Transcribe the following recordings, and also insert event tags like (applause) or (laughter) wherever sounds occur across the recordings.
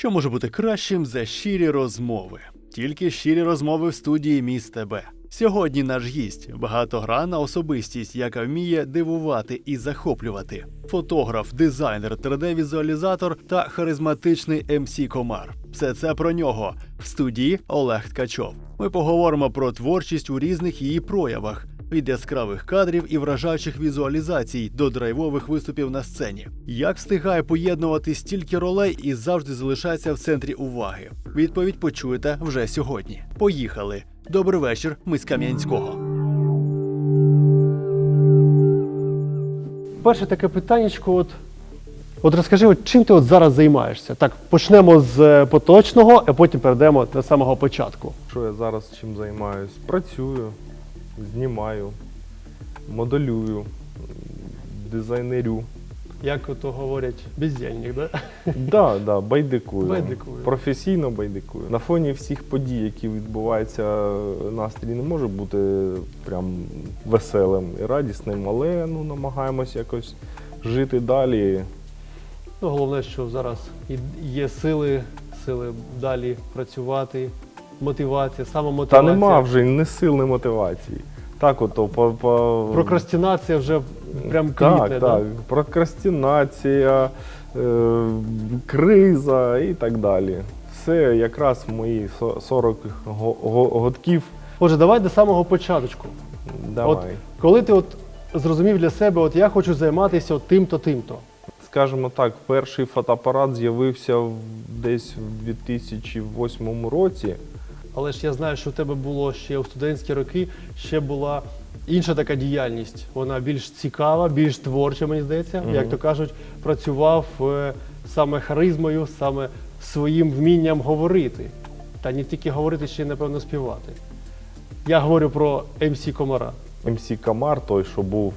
Що може бути кращим за щирі розмови? Тільки щирі розмови в студії Міст ТБ. Сьогодні наш гість багатогранна особистість, яка вміє дивувати і захоплювати. Фотограф, дизайнер, 3D-візуалізатор та харизматичний МС Комар. Все це про нього в студії Олег Ткачов. Ми поговоримо про творчість у різних її проявах. Від яскравих кадрів і вражаючих візуалізацій до драйвових виступів на сцені. Як встигає поєднувати стільки ролей і завжди залишається в центрі уваги? Відповідь почуєте вже сьогодні. Поїхали! Добрий вечір, ми з Кам'янського. Перше таке питаннячко, от, от розкажи, от чим ти от зараз займаєшся? Так, почнемо з е, поточного, а потім перейдемо до самого початку. Що я зараз чим займаюсь? Працюю, знімаю, моделюю, дизайнерю. Як ото говорять, бездельник, да? Да, да, байдикую. Байдикую. Професійно байдикую. На фоні всіх подій, які відбуваються, настрій не може бути прям веселим і радісним, але ну, намагаємось якось жити далі. Ну, головне, що зараз є сили, сили далі працювати, мотивація, самомотивація. Та нема вже ні сил, ні мотивації. Так, ото по, по... Прокрастинація вже прям квітне, Так, так. Прокрастинація, е, криза і так далі. Все якраз мої со- 40 го- го- годків. Отже, давай до самого початку. Давай. От коли ти от зрозумів для себе, от я хочу займатися от тим-то, тим-то. Скажімо так, перший фотоапарат з'явився десь в 2008 році. Але ж я знаю, що в тебе було ще у студентські роки, ще була інша така діяльність. Вона більш цікава, більш творча, мені здається. Як то кажуть, працював е, саме харизмою, саме своїм вмінням говорити. Та не тільки говорити, ще й, напевно, співати. Я говорю про МС Комара. МС Камар, той, що був,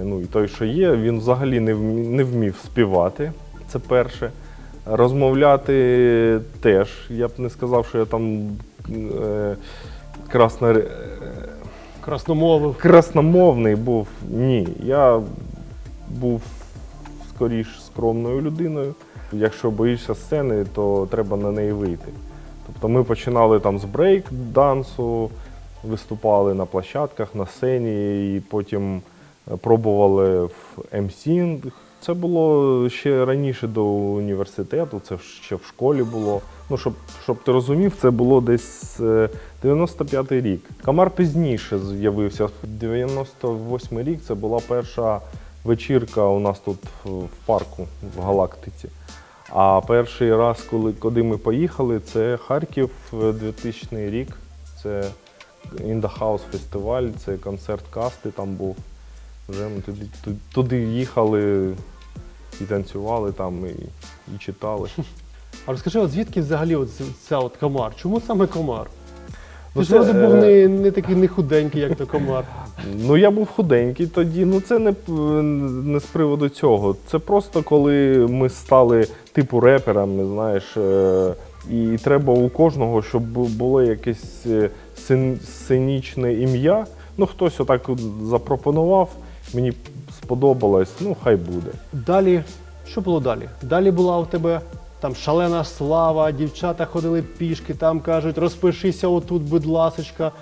е, ну і той, що є, він взагалі не вмів, не вмів співати. Це перше. Розмовляти теж. Я б не сказав, що я там красно, е, Красномовив. красномовний був. Ні. Я був скоріш скромною людиною. Якщо боїшся сцени, то треба на неї вийти. Тобто ми починали там з брейк-дансу, виступали на площадках, на сцені, і потім е, пробували в емсінг. Це було ще раніше до університету, це ще в школі було. Ну, щоб, щоб ти розумів, це було десь е, 95-й рік. Камар пізніше з'явився. 98-й рік це була перша вечірка у нас тут в парку в Галактиці. А перший раз, коли, коли ми поїхали, це Харків е, 2000 рік. Це House фестиваль, це концерт касти там був. Вже ми туди, туди, їхали і танцювали там, і, і читали. (laughs) А розкажи, от звідки взагалі от ця от комар? Чому саме комар? Ну, Ти ж це, вроде був е, не, не такий не худенький, як то комар. (laughs) Ну, я був худенький тоді. Ну, це не, не з приводу цього. Це просто коли ми стали типу реперами, знаєш. е, І треба у кожного, щоб було якесь е, сцен- сценічне ім'я. Ну, хтось отак запропонував, мені сподобалось, ну хай буде. Далі, що було далі? Далі була у тебе там шалена слава, дівчата ходили пішки, там кажуть, розпишися отут, будь ласочка.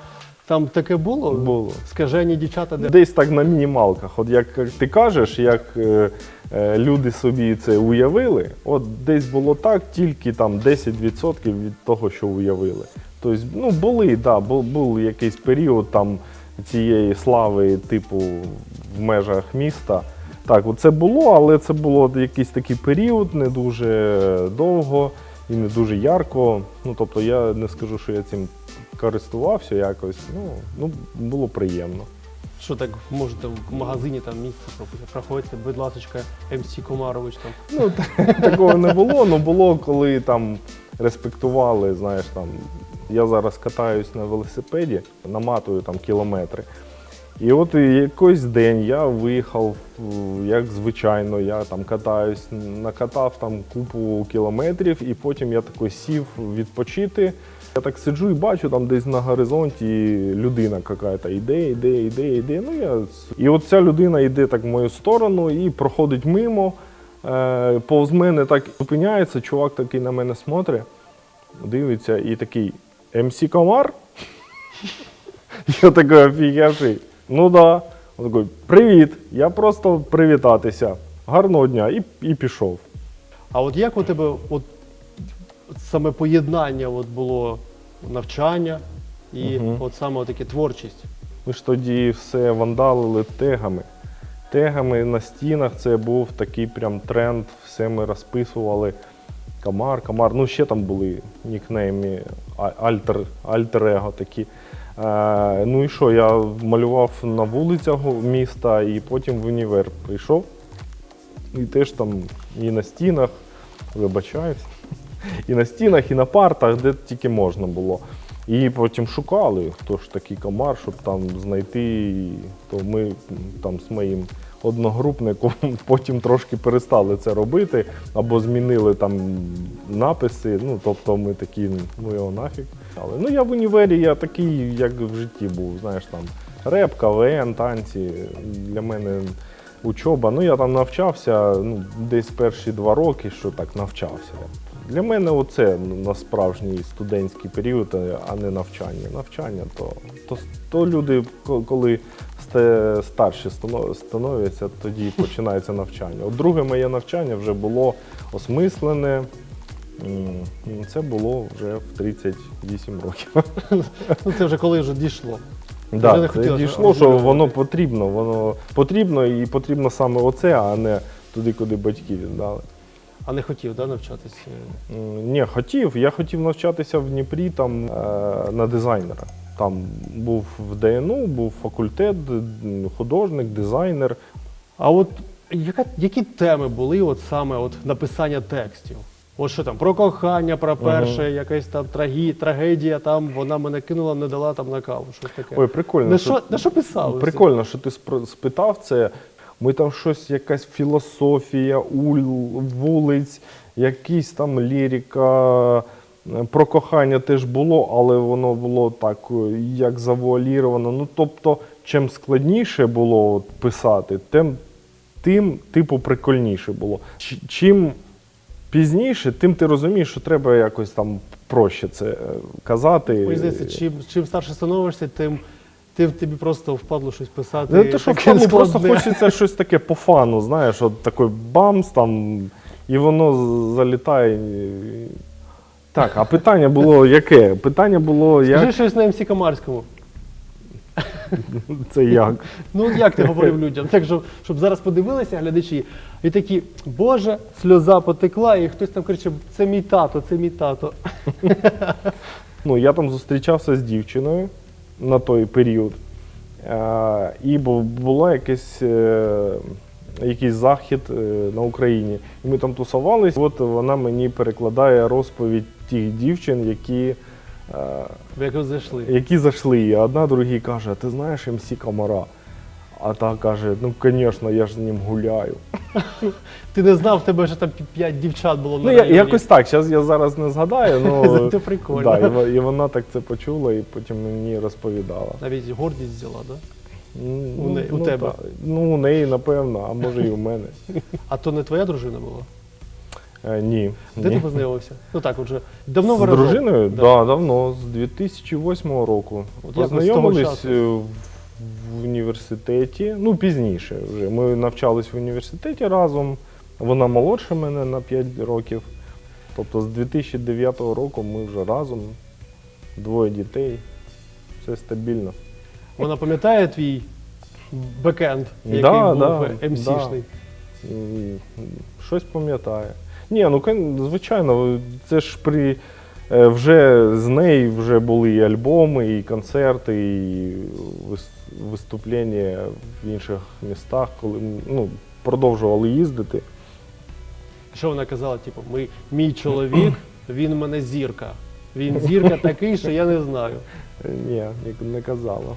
Там таке було? Було. Скажені дівчата, де Десь так на мінімалках. От як ти кажеш, як е, е, люди собі це уявили, от десь було так, тільки там 10% від того, що уявили. Тобто, ну були, да, був, був якийсь період там цієї слави, типу, в межах міста. Так, це було, але це було якийсь такий період, не дуже довго і не дуже ярко. Ну, тобто я не скажу, що я цим користувався якось. Ну, ну було приємно. що так можете в магазині там місце. Проходьте, будь ласочка, МС Комарович там. Ну, та- (laughs) такого не було, але було, коли там респектували, знаєш, там. Я зараз катаюсь на велосипеді, наматую там кілометри. І от якийсь день я виїхав, е, як звичайно, я там катаюсь, накатав там купу кілометрів, і потім я такий сів відпочити. Я так сиджу і бачу, там десь на горизонті людина какая-то йде, йде, йде, йде. Ну, я... І от ця людина йде так в мою сторону і проходить мимо. е, повз мене так зупиняється, чувак такий на мене смотрить, дивиться і такий МС Комар? (laughs) Я такий офігевший. Ну да. Він такий, привіт, я просто привітатися. Гарного дня і, і пішов. А от як у тебе от, саме поєднання от було навчання і Мгм. от саме таке творчість? Ми ж тоді все вандалили тегами. Тегами на стінах це був такий прям тренд, все ми розписували. Камар, Камар, ну ще там були нікнейми, альтер, альтер-его такі. Е, ну і що, я малював на вулицях міста і потім в універ прийшов. І теж там і на стінах, вибачаюсь, і на стінах, і на партах, де тільки можна було. І потім шукали, хто ж такий комар, щоб там знайти. То ми там з моїм одногрупником (laughs) потім трошки перестали це робити, або змінили там написи. Ну, тобто ми такі, ну його нафіг. Але ну я в універі, я такий, як в житті був, знаєш, там реп, КВН, танці. Для мене учоба. Ну я там навчався ну, десь перші два роки, що так навчався. Для мене оце на справжній студентський період, а не навчання. Навчання то, то, то люди, коли старші становляться, тоді починається навчання. От друге моє навчання вже було осмислене. Це було вже в 38 років. Ну це вже коли вже дійшло. Вже не це хотілося дійшло, що розмовляти. воно потрібно. Воно потрібно і потрібно саме оце, а не туди, куди батьки віддали. А не хотів да, навчатися? М, Ні, хотів. Я хотів навчатися в Дніпрі там е, на дизайнера. Там був в ДНУ, був факультет, художник, дизайнер. А от яка, які теми були от саме от написання текстів? От що там, про кохання, про перше, якась там трагі, трагедія, там вона мене кинула, не дала там на каву. Щось таке. Ой, прикольно. на, що- що, на що писали? Прикольно, що ти спро- спитав це. Ми там щось, якась філософія, уль, вулиць, якісь там лірика. Про кохання теж було, але воно було так, е, як завуаліровано. Ну, тобто, чим складніше було от писати, тим, тим, типу, прикольніше було. Ч- Чим пізніше, тим ти розумієш, що треба якось там проще це е, казати. Мені здається, чим, чим старше становишся, тим, тим тобі просто впадло щось писати. Не те, що впадло, просто хочеться щось таке по фану, знаєш, от такий бамс там, і воно залітає. Так, а питання було яке? Питання було, Скажи як щось на МС Комарському. Це як? Ну як ти говорив людям? Так, щоб, щоб зараз подивилися глядачі, і такі, Боже, сльоза потекла, і хтось там кричить, це мій тато, це мій тато. Ну, я там зустрічався з дівчиною на той період. Е, і бу- була якесь, е, якийсь захід е, на Україні. І ми там тусувались. От вона мені перекладає розповідь тих дівчин, які. Е, В як зайшли. які зайшли. І одна другій каже, ти знаєш МС Комара? А та каже, ну звісно, я ж з ним гуляю. (laughs) Ти не знав, в тебе вже там п'ять дівчат було на Ну, я, районі. якось так, зараз я зараз не згадаю, ну (laughs) Це прикольно. да, і, і вона так це почула і потім мені розповідала. Навіть гордість взяла, да? Ну, У не- у ну, тебе? та- ну, у неї, напевно, а може і у мене. (laughs) А то не твоя дружина була? Е, ні. Де ні. ти познайомився? Ну так, отже, давно З разом? дружиною? Да. Да. давно, з 2008 року. От як ви з того Познайомились часу? е, в, університеті. Ну, пізніше вже. Ми навчались в університеті разом. Вона молодша мене на 5 років. Тобто з 2009 року ми вже разом, двоє дітей. Все стабільно. Вона пам'ятає твій бекенд, який Да, був да, МС-шний? М, Щось пам'ятає. Ні, ну звичайно, це ж при е, вже з нею вже були і альбоми, і концерти, і виступлення в інших містах, коли ну, продовжували їздити. Що вона казала? Типу, ми, мій чоловік, він в мене зірка. Він зірка такий, що я не знаю. Е, ні- не казала.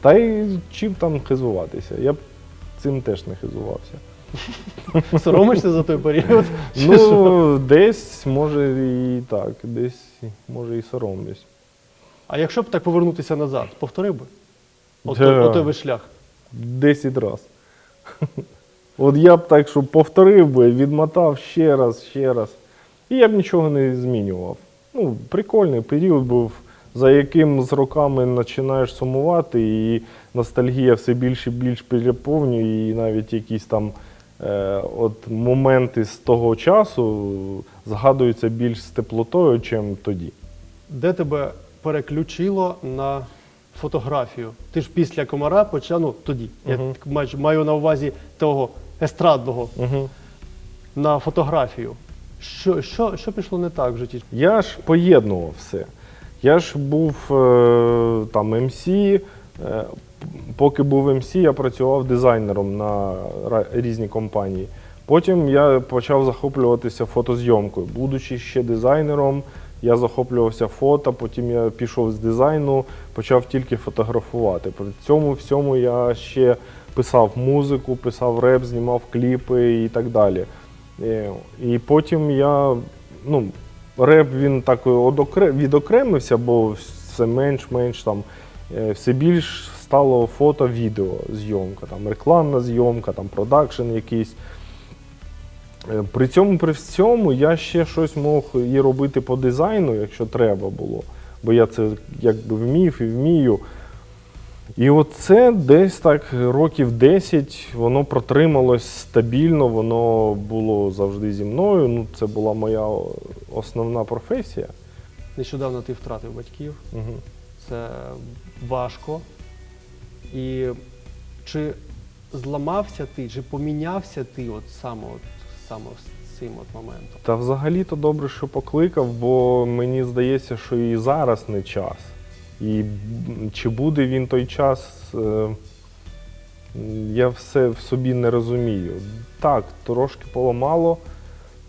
Та й чим там хизуватися? Я б цим теж не хизувався. Соромишся за той період? Чи що? Ну, десь може і так, десь може і соромлюсь. А якщо б так повернутися назад, повторив би? От, Да. той- отой весь шлях. Десять раз. От я б так, щоб повторив би, відмотав ще раз, ще раз. І я б нічого не змінював. Ну, прикольний період був, за яким з роками починаєш сумувати, і ностальгія все більше і більше переповнює, і навіть якісь там от моменти з того часу згадуються більш з теплотою, ніж тоді. Де тебе переключило на фотографію? Ти ж після комара почав, ну тоді. Я Мгм. так маю- маю на увазі того естрадного Угу. на фотографію. Що, що, що пішло не так в житті? Я ж поєднував все. Я ж був е, там МС. Поки був МС, я працював дизайнером на різні компанії. Потім я почав захоплюватися фотозйомкою. Будучи ще дизайнером, я захоплювався фото, потім я пішов з дизайну, почав тільки фотографувати. При цьому всьому я ще писав музику, писав реп, знімав кліпи і так далі. Е, І потім я, ну, реп він так відокремився, бо все менш-менш там е, все більш стало фото-відео зйомка, там рекламна зйомка, там продакшн якийсь. Е, При цьому при всьому я ще щось мог і робити по дизайну, якщо треба було. Бо я це якби вмів і вмію. І оце десь так років 10 воно протрималось стабільно, воно було завжди зі мною. Ну, це була моя основна професія. Нещодавно ти втратив батьків. Угу. Це важко. І чи зламався ти, чи помінявся ти от саме, от, саме з цим от моментом? Та взагалі-то добре, що покликав, бо мені здається, що і зараз не час. І чи буде він той час, е, я все в собі не розумію. Так, трошки поламало,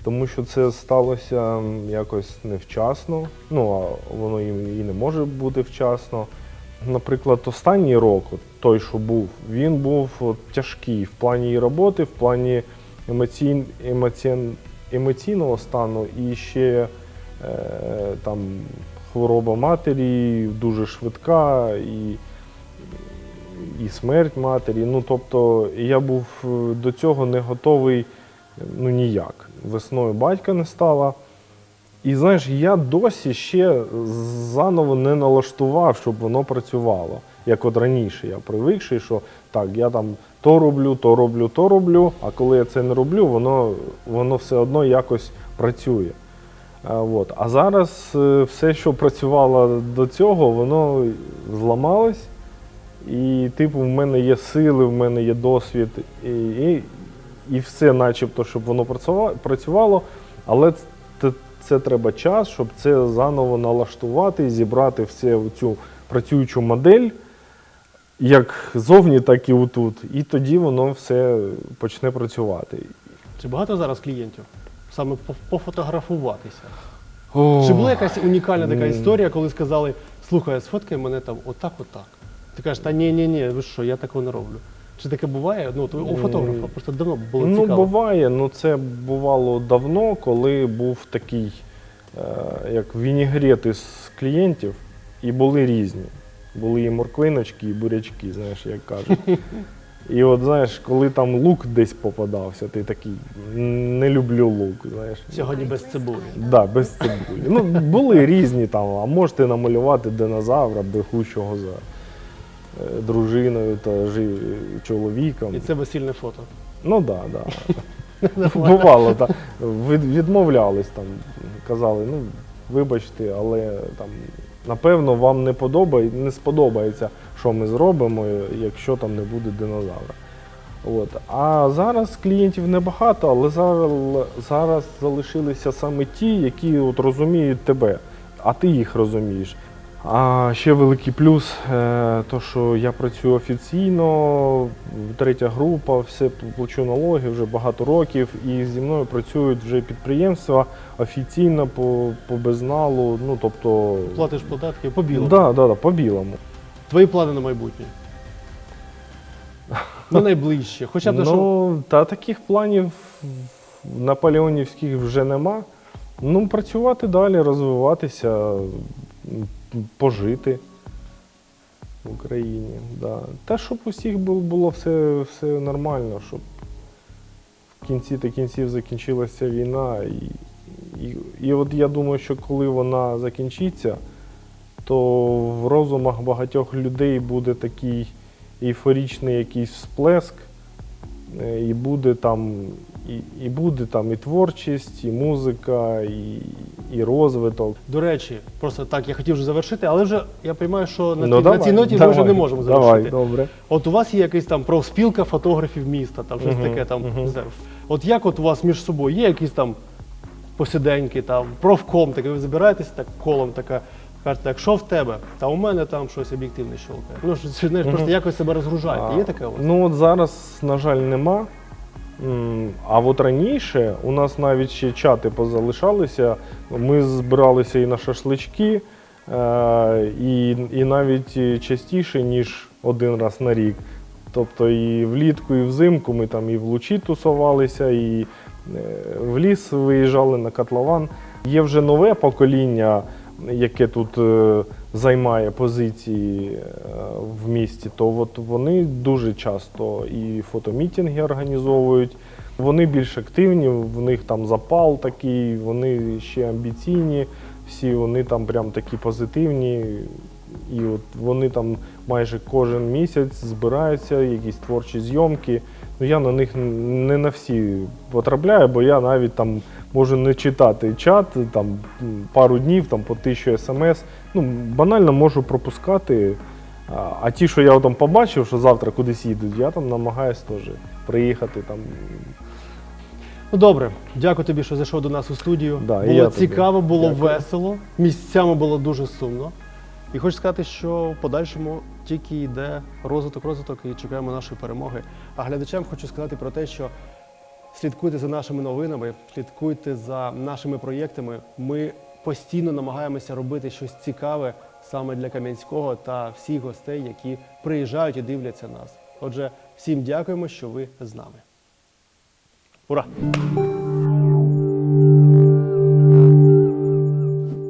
тому що це сталося якось невчасно. Ну, а воно і і не може бути вчасно. Наприклад, останній рок, от той, що був, він був от, тяжкий в плані і роботи, в плані емоцій, емоці- емоційного стану і ще е, там хвороба матері дуже швидка, і, і смерть матері. Ну, тобто я був е, до цього не готовий ну, ніяк. Весною батька не стало. І знаєш, я досі ще заново не налаштував, щоб воно працювало. Як от раніше, я привикший, що так, я там то роблю, то роблю, то роблю, а коли я це не роблю, воно, воно все одно якось працює. А, от. а зараз е, все, що працювало до цього, воно зламалось. І, типу, в мене є сили, в мене є досвід, і, і, і все, начебто, щоб воно працювало, але це, це треба час, щоб це заново налаштувати, зібрати все цю працюючу модель, як зовні, так і отут. І тоді воно все почне працювати. Чи багато зараз клієнтів? Саме по- пофотографуватися. Чи була якась унікальна така історія, коли сказали, слухай, сфоткай мене там отак, отак. Ти кажеш, та ні, ні, ні, ви що, я такого не роблю. Чи таке буває? Ну, то у фотографа просто давно було ну, буває, ну це бувало давно, коли був такий, е, як вінігрет із клієнтів, і були різні. Були і морквиночки, і бурячки, знаєш, як кажуть. (laughs) І от знаєш, коли там лук десь попадався, ти такий не люблю лук, знаєш. Сьогодні без цибулі. Да, без цибулі. Ну, були різні там, а можете намалювати динозавра, бегущого за е, дружиною та жи- чоловіком. І це весільне фото. Ну так, да, да. (laughs) бувало, так. Від, відмовлялись там, казали, ну, вибачте, але там, напевно, вам не подобає, не сподобається, що ми зробимо, якщо там не буде динозавра. От. А зараз клієнтів небагато, але зараз, зараз залишилися саме ті, які от розуміють тебе, а ти їх розумієш. А ще великий плюс, е, то що я працюю офіційно, третя група, все плачу налоги вже багато років, і зі мною працюють вже підприємства офіційно по, по безналу. Ну тобто, Платиш податки по білому. да, да, да, по білому. Твої плани на майбутнє. Ну, найближче. Хоча б що Ну, та таких планів наполеонівських вже нема. Ну, працювати далі, розвиватися, пожити в Україні. Да. Та щоб усіх бу- було все, все нормально, щоб в кінці та кінців закінчилася війна. І, і, і от я думаю, що коли вона закінчиться, то в розумах багатьох людей буде такий ейфорічний якийсь всплеск, е, і буде там і, і буде там і творчість, і музика, і, і розвиток. До речі, просто так я хотів вже завершити, але вже я розумію, що на, Ну, цій- на цій ноті ми вже не можемо Давай, завершити. добре. От у вас є якийсь там профспілка фотографів міста, там щось Мгм, таке там. знаю. От як от у вас між собою є якісь там посіденьки, там профком, таке ви збираєтесь так колом, така кажете, так, що в тебе? Та у мене там щось об'єктивне щелкає. Ну знаєш, просто якось себе розгружаєте. Є таке у вас? Ну от зараз, на жаль, нема. А от раніше у нас навіть ще чати позалишалися. Ми збиралися і на шашлички, е, і, і навіть частіше, ніж один раз на рік. Тобто і влітку, і взимку ми там і в лучі тусувалися, і е, в ліс виїжджали на котлован. Є вже нове покоління, яке тут е, займає позиції е, в місті, то от вони дуже часто і фотомітинги організовують. Вони більш активні, в них там запал такий, вони ще амбіційні, всі вони там прям такі позитивні. І от вони там майже кожен місяць збираються, якісь творчі зйомки. Ну я на них не на всі потрапляю, бо я навіть там можу не читати чат там пару днів, там по тисячу смс. Ну банально можу пропускати. А, а ті, що я там побачив, що завтра кудись їдуть, я там намагаюсь теж приїхати там. Ну добре, дякую тобі, що зайшов до нас у студію. Да, і було я тобі цікаво, було дякую. весело, місцями було дуже сумно. І хочу сказати, що в подальшому тільки йде розвиток, розвиток і чекаємо нашої перемоги. А глядачам хочу сказати про те, що слідкуйте за нашими новинами, слідкуйте за нашими проєктами. Ми постійно намагаємося робити щось цікаве саме для Кам'янського та всіх гостей, які приїжджають і дивляться нас. Отже, всім дякуємо, що ви з нами. Ура!